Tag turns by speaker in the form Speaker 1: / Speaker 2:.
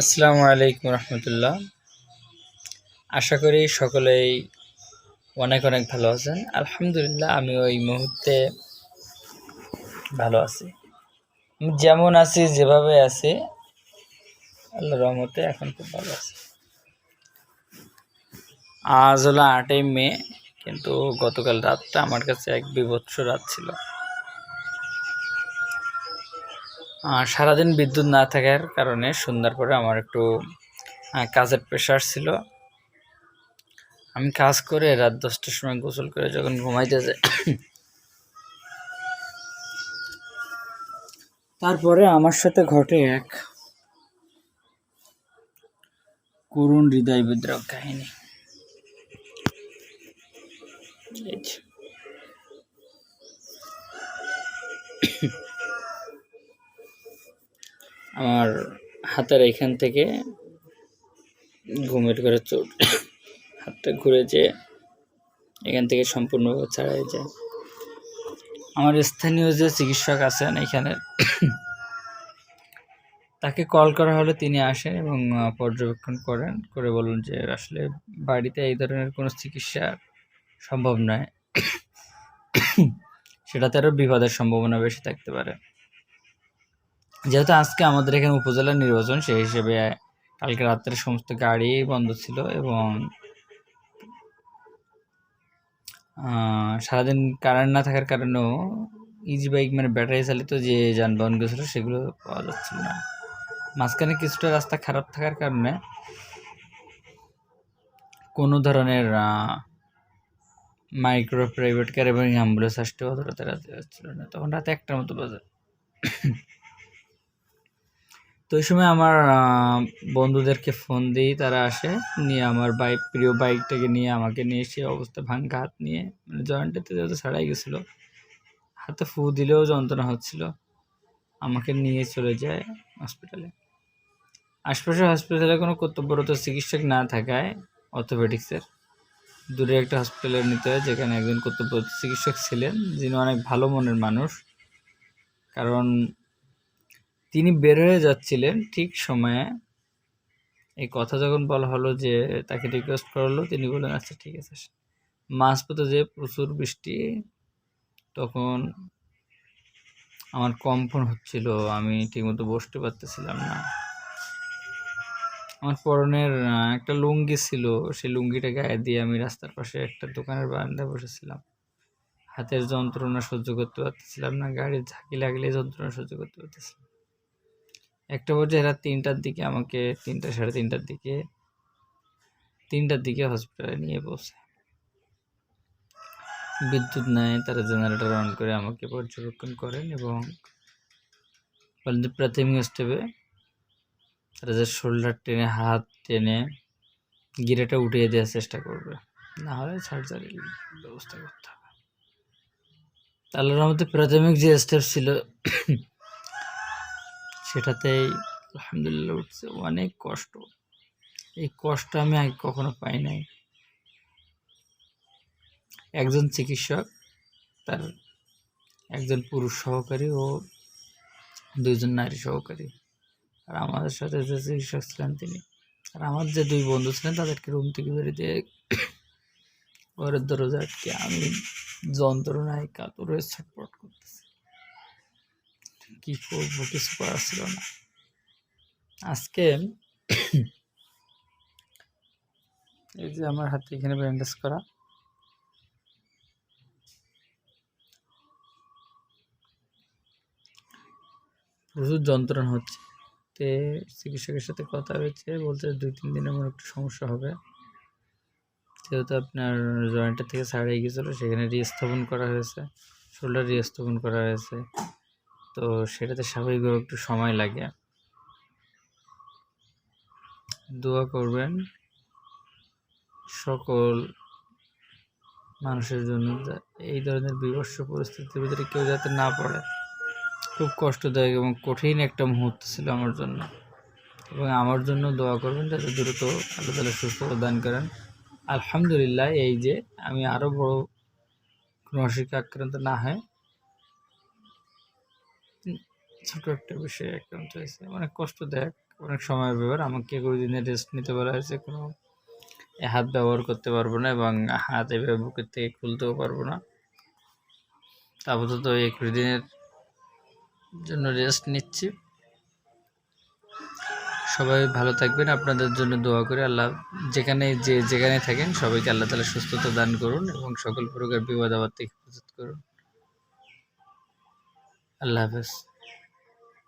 Speaker 1: আসসালামু আলাইকুম রহমতুল্লাহ। আশা করি সকলেই অনেক অনেক ভালো আছেন। আলহামদুলিল্লাহ আমি ওই মুহূর্তে ভালো আছি। যেমন আছি, যেভাবে আছি আল্লাহ রহমতে এখন খুব ভালো আছি। আজ হলো আটই মে, কিন্তু গতকাল রাতটা আমার কাছে এক বিভৎস রাত ছিল। সারাদিন বিদ্যুৎ না থাকার কারণে সন্ধ্যার পরে আমার একটু কাজের প্রেশার ছিল। আমি কাজ করে রাত দশটার সময় গোসল করে যখন ঘুমাইতে যাই, তারপরে আমার সাথে ঘটে এক করুণ হৃদয় বিদ্রোহ কাহিনী এই যে। আমার হাতের এখান থেকে ঘুমের ঘরে চোট, হাতটা ঘুরে যে এখান থেকে সম্পূর্ণভাবে ছাড়াই যায়। আমার স্থানীয় যে চিকিৎসক আছেন এখানে, তাকে কল করা হলে তিনি আসেন এবং পর্যবেক্ষণ করেন, করে বলুন যে আসলে বাড়িতে এই ধরনের কোনো চিকিৎসা সম্ভব নয়। সেটাতে আরও বিপদের সম্ভাবনা বেশি থাকতে পারে। যেহেতু আজকে আমাদের এখানে উপজেলা নির্বাচন, সেই হিসেবে কালকে রাত্রে সমস্ত গাড়ি বন্ধ ছিল এবং সারাদিন কারেন্ট না থাকার কারণেও ইজি বাইক মানে ব্যাটারি চালিত যে যানবাহনগুলো ছিল, সেগুলো পাওয়া যাচ্ছিল না। মাঝখানে কিছুটা রাস্তা খারাপ থাকার কারণে কোনো ধরনের মাইক্রো প্রাইভেট কার এবং অ্যাম্বুলেন্স আসতে অতটা তারা যাচ্ছিল না। তখন রাতে একটার মতো বাজে। তো ওই সময় আমার বন্ধুদেরকে ফোন দিই, তারা আসে, নিয়ে আমার বাইক প্রিয় বাইকটাকে নিয়ে আমাকে নিয়ে সে অবস্থা ভাঙ্গা হাত নিয়ে মানে জয়েন্টেতে যেহেতু ছাড়াই গেছিল, হাতে ফু দিলেও যন্ত্রণা হচ্ছিল। আমাকে নিয়ে চলে যায় হসপিটালে আশপাশের হসপিটালে কোনো কর্তব্যরত চিকিৎসক না থাকায় অর্থোপেডিক্সের দূরে একটা হসপিটালে নিতে হয়, যেখানে একজন কর্তব্যরত চিকিৎসক ছিলেন, যিনি অনেক ভালো মনের মানুষ। কারণ তিনি বের হয়ে যাচ্ছিলেন ঠিক সময়ে। এই কথা যখন বলা হলো যে তাকে রিকোয়েস্ট করা হলো, তিনি বললেন আচ্ছা ঠিক আছে। মাঝপথে যে প্রচুর বৃষ্টি, তখন আমার কম্পন হচ্ছিল, আমি ঠিকমতো বসতে পারতেছিলাম না। আমার পরনের একটা লুঙ্গি ছিল, সেই লুঙ্গিটা গায়ে দিয়ে আমি রাস্তার পাশে একটা দোকানের বারান্দায় বসেছিলাম। হাতের যন্ত্রণা সহ্য করতে পারতেছিলাম না, গাড়ির ঝাঁকি লাগলে যন্ত্রণা সহ্য করতে পারতেছিলাম একটা পর্যায়ে রাত তিনটার দিকে আমাকে তিনটা সাড়ে তিনটার দিকে তিনটার দিকে হসপিটালে নিয়ে পৌঁছে বিদ্যুৎ নেয় তারা জেনারেটর অন করে আমাকে পর্যবেক্ষণ করেন এবং প্রাথমিক স্টেপে তারা যে শোল্ডার টেনে, হাত টেনে গিরেটা উঠিয়ে দেওয়ার চেষ্টা করবে। না হলে সার্জারির ব্যবস্থা করতে হবে। আল্লাহর মধ্যে প্রাথমিক যে স্টেপ ছিল সেটাতেই আলহামদুলিল্লাহ উঠছে। অনেক কষ্ট। এই কষ্ট আমি আগে কখনো পাই নাই। একজন চিকিৎসক, তার একজন পুরুষ সহকারী ও দুইজন নারী সহকারী। আর আমাদের সাথে যে চিকিৎসক ছিলেন তিনি। আর আমার যে দুই বন্ধু ছিলেন, তাদেরকে রুম থেকে বেরিয়ে দিয়ে ঘরের দরজা আটকে আমি যন্ত্রণায় কাতর ছটপট করতেছি কি করব? কিছু করার ছিল না। আজকে এই যে আমার হাতে এখানে ব্যান্ডেজ করা। প্রচুর যন্ত্রণা হচ্ছে। তে চিকিৎসকের সাথে কথা হয়েছে, বলছে দুই, তিন দিন আমার একটু সমস্যা হবে। যেহেতু আপনার জয়েন্টের থেকে ছাড়িয়ে গেছিল সেখানে রিস্থাপন করা হয়েছে শোল্ডার রিস্থাপন করা হয়েছে। তো সেটাতে স্বাভাবিকভাবে একটু সময় লাগে। দোয়া করবেন সকল মানুষের জন্য এই ধরনের বিভৎস পরিস্থিতির ভিতরে কেউ যাতে না পড়ে। খুব কষ্টদায়ক এবং কঠিন একটা মুহূর্ত ছিল আমার জন্য। এবং আমার জন্য দোয়া করবেন যাতে দ্রুত আল্লাহ তালা সুস্থতা দান করেন। আলহামদুলিল্লাহ এই যে আমি আরও বড় কোনো অসুখে আক্রান্ত না হয় ছোট একটা বিষয়ে আক্রান্ত হয়েছে। অনেক কষ্ট দেখ অনেক সময়ের ব্যাপার। আমাকে দিনের রেস্ট নিতে বলা হয়েছে, কোনো হাত ব্যবহার করতে পারব না এবং হাত এভাবে বুকের থেকে খুলতেও পারব না। আপাতত এই কুড়ি দিনের জন্য রেস্ট নিচ্ছি। সবাই ভালো থাকবেন, আপনাদের জন্য দোয়া করে। আল্লাহ যেখানে যে যেখানে থাকেন, সবাইকে আল্লাহ তালা সুস্থতা দান করুন এবং সকল প্রকার বিপদ আবার থেকে হেফাজত করুন। আল্লাহ হাফেজ।